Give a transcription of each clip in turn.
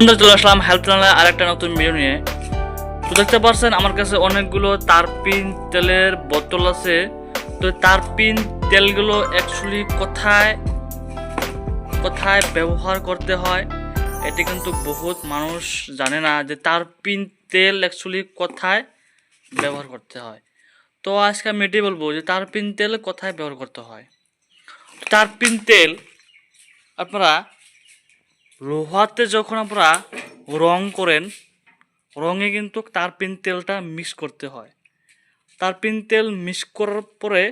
বন্ধুরা, চলে আসলাম হেল্প চ্যানেলে আরেকটা নতুন ভিডিও নিয়ে। তো দেখতে পাচ্ছেন আমার কাছে অনেকগুলো তারপিন তেলের বোতল আছে। তো তারপিন তেলগুলো অ্যাকচুয়ালি কোথায় কোথায় ব্যবহার করতে হয় এটি কিন্তু বহুত মানুষ জানে না যে তারপিন তেল অ্যাকচুয়ালি কোথায় ব্যবহার করতে হয়। তো আজকে আমি এটাই বলব যে তারপিন তেল কোথায় ব্যবহার করতে হয়। তারপিন তেল আপনারা লোহাতে যখন আমরা রং করেন, রঙে কিন্তু তারপিন তেলটা মিক্স করতে হয়। তারপিন তেল মিক্স করার পরে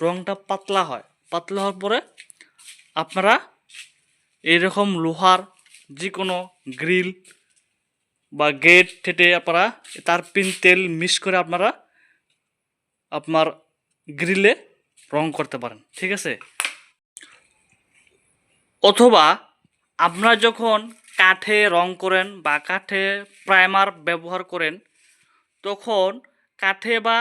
রংটা পাতলা হয়। পাতলা হওয়ার পরে আপনারা এইরকম লোহার যে কোনো গ্রিল বা গেট ঠেটে আপনারা তারপিন তেল মিক্স করে আপনারা আপনার গ্রিলে রং করতে পারেন। ঠিক আছে? অথবা আপনারা যখন কাঠে রং করেন বা কাঠে প্রাইমার ব্যবহার করেন, তখন কাঠে বা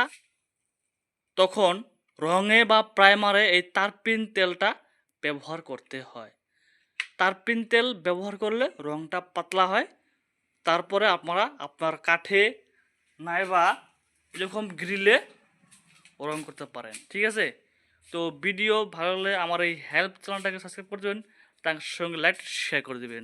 তখন রঙে বা প্রাইমারে এই তারপিন তেলটা ব্যবহার করতে হয়। তারপিন তেল ব্যবহার করলে রঙটা পাতলা হয়। তারপরে আপনারা আপনার কাঠে নাইবা এরকম গ্রিলে রং করতে পারেন। ঠিক আছে? তো ভিডিও ভালো লাগলে আমার এই হেল্প চ্যানেলটাকে সাবস্ক্রাইব করে দেবেন। তার সঙ্গে লাইক শেয়ার করে দেবেন।